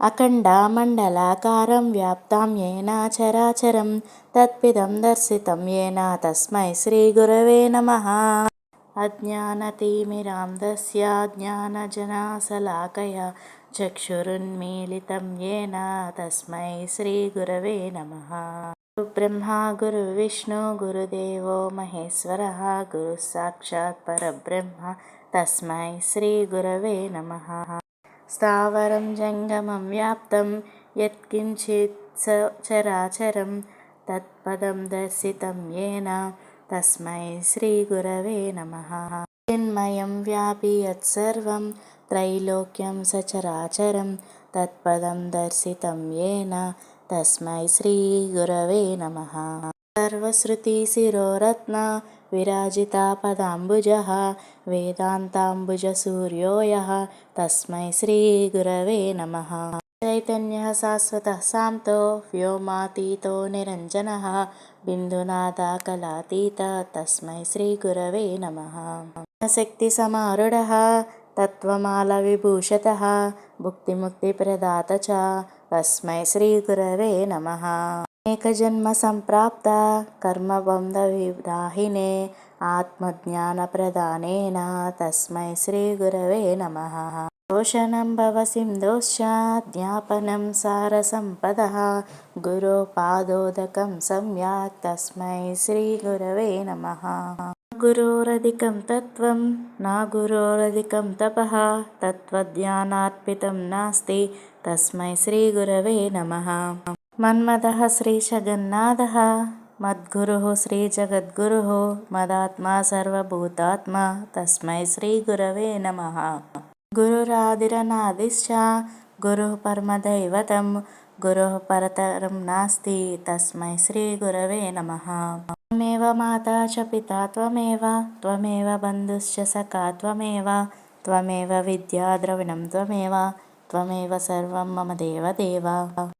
అఖండామండలాకారం వ్యాప్తాం యేన చరాచరం తత్పిదం దర్శితం యేన తస్మై శ్రీగురవే నమ. అజ్ఞానతిమిరాం దస్య జ్ఞానజనాశలాకయ చక్షురున్మీలితం యేన తస్మై శ్రీగురవే నమ. బ్రహ్మ గురు విష్ణు గురుదేవో మహేశ్వర. గురు సాక్షాత్ పరబ్రహ్మ తస్మై శ్రీగురవే నమ. स्थावरं जङ्गमं व्याप्तं यत्किञ्चित् स चराचरं तत्पदं दर्शितं येन तस्मै श्रीगुरवे नमः चिन्मयं व्यापि यत्सर्वं त्रैलोक्यं सचराचरं तत्पदं दर्शितं येन तस्मै श्रीगुरवे नमः सर्वश्रुतिशिरोरत्न విరాజితాపదాంబుజ వేదాంతాంబుజ సూర్యోయ తస్మై శ్రీగురవే నమ చైతన్య శాశ్వత సాంతో వ్యోమాతీతో నిరంజన బిందునాదాకలాతీత తస్మై శ్రీగురవే నమ శక్తి సమారుఢ తత్వమాల విభూషత భుక్తిముక్తిప్రదాత చ తస్మై శ్రీగురవే నమ अनेकजन्मसम्प्राप्ता कर्मबन्धविदाहिने आत्मज्ञानप्रदानेन तस्मै श्रीगुरवे नमः पोषणं भवसिन्धोश्च ज्ञापनं सारसम्पदः गुरोपादोदकं सम्यक् तस्मै श्रीगुरवे नमः गुरोरधिकं तत्त्वं न गुरोरधिकं तपः तत्त्वज्ञानार्पितं नास्ति तस्मै श्रीगुरवे नमः మన్మద శ్రీ జగన్నాథ. మద్గురు శ్రీ జగద్గురు. మదాత్మా సర్వభూతాత్మ. తస్మై శ్రీ గురవే నమ. గురురాదిరనాదిశ్చ. గురు పరమదైవతం. గురు పరతరం నాస్తి. తస్మై శ్రీ గురవే నమ. త్వమేవ మాతా చ పితా త్వమేవ. త్వమేవ బంధుశ్చ సఖా త్వమేవ. త్వమేవ విద్యాద్రవిణం త్వమేవ. త్వమేవ సర్వం మమ దేవదేవ